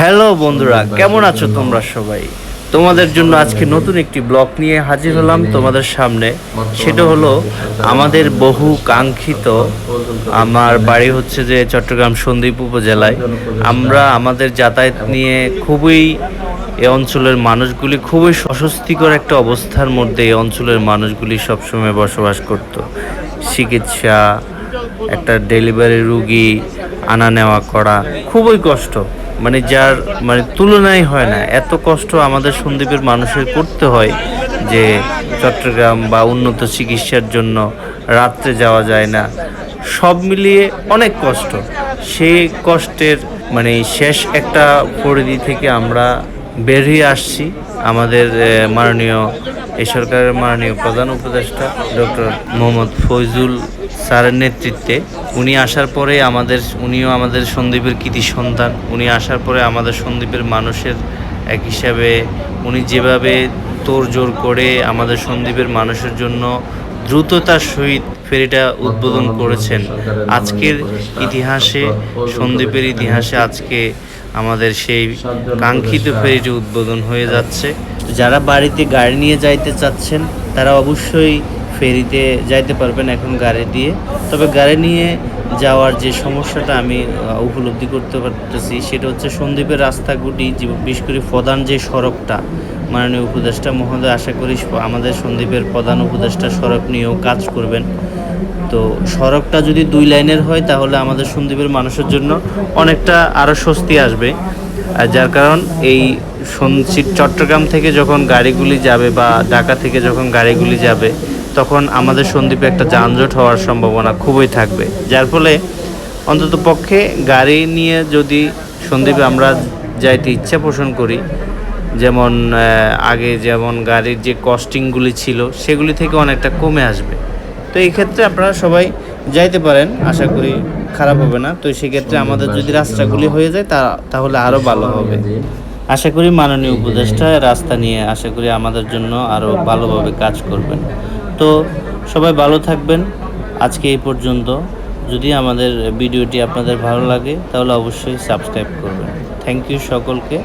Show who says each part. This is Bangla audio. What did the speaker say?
Speaker 1: হ্যালো বন্ধুরা, কেমন আছো তোমরা সবাই? তোমাদের জন্য আজকে নতুন একটি ব্লগ নিয়ে হাজির হলাম তোমাদের সামনে। সেটা হলো আমাদের বহু কাঙ্ক্ষিত, আমার বাড়ি হচ্ছে যে চট্টগ্রাম সন্দ্বীপ উপজেলায়। আমরা আমাদের যাতায়াত নিয়ে খুবই এ অঞ্চলের মানুষগুলি খুবই অস্বস্তিকর একটা অবস্থার মধ্যে এই অঞ্চলের মানুষগুলি সবসময় বসবাস করত। চিকিৎসা, একটা ডেলিভারি রুগী, আনা নেওয়া করা, খুবই কষ্ট। মানে যার মানে তুলনাই হয় না। এত কষ্ট আমাদের সন্দ্বীপের মানুষের করতে হয় যে চট্টগ্রাম বা উন্নত চিকিৎসার জন্য রাত্রে যাওয়া যায় না। সব মিলিয়ে অনেক কষ্ট। সেই কষ্টের মানে শেষ একটা পরিধি থেকে আমরা বেরিয়ে আসছি। আমাদের মাননীয় এই সরকারের মাননীয় প্রধান উপদেষ্টা ডক্টর মোহাম্মদ ফৈজুল স্যারের নেতৃত্বে উনি আসার পরে আমাদের, উনিও আমাদের সন্দীপের কৃতি সন্তান। উনি আসার পরে আমাদের সন্দীপের মানুষের এক হিসাবে উনি যেভাবে তোড়জোড় করে আমাদের সন্দীপের মানুষের জন্য দ্রুততার সহিত ফেরিটা উদ্বোধন করেছেন। আজকের ইতিহাসে, সন্দীপের ইতিহাসে আজকে আমাদের সেই কাঙ্ক্ষিত ফেরিটি উদ্বোধন হয়ে যাচ্ছে। যারা বাড়িতে গাড়ি নিয়ে যাইতে চাচ্ছেন তারা অবশ্যই ফেরিতে যাইতে পারবেন এখন গাড়ি দিয়ে। তবে গাড়ি নিয়ে যাওয়ার যে সমস্যাটা আমি উপলব্ধি করতে পারতেছি সেটা হচ্ছে সন্দ্বীপের রাস্তাগুলি যে বিশেষ করে প্রধান যে সড়কটা মাননীয় উপদেষ্টা মহোদয় আশা করি আমাদের সন্দ্বীপের প্রধান উপদেষ্টা সড়ক নিয়েও কাজ করবেন। তো সড়কটা যদি দুই লাইনের হয়, তাহলে আমাদের সন্দ্বীপের মানুষের জন্য অনেকটা আরও স্বস্তি আসবে। আর যার কারণ এই চট্টগ্রাম থেকে যখন গাড়িগুলি যাবে বা ঢাকা থেকে যখন গাড়িগুলি যাবে, তখন আমাদের সন্দ্বীপে একটা যানজট হওয়ার সম্ভাবনা খুবই থাকবে। যার ফলে অন্তত পক্ষে গাড়ি নিয়ে যদি সন্দ্বীপে আমরা যাইতে ইচ্ছা পোষণ করি, যেমন আগে যেমন গাড়ির যে কস্টিংগুলি ছিল, সেগুলি থেকে অনেকটা কমে আসবে। তো এই ক্ষেত্রে আপনারা সবাই যাইতে পারেন আশা করি খারাপ হবে না। তো সেক্ষেত্রে আমাদের যদি রাস্তাগুলি হয়ে যায় তা তাহলে আরও ভালো হবে। আশা করি মাননীয় উপদেষ্টা রাস্তা নিয়ে আশা করি আমাদের জন্য আরও ভালোভাবে কাজ করবেন। তো সবাই ভালো থাকবেন। আজকে এই পর্যন্ত। যদি আমাদের ভিডিওটি আপনাদের ভালো লাগে তাহলে অবশ্যই সাবস্ক্রাইব করবেন। থ্যাংক ইউ সকলকে।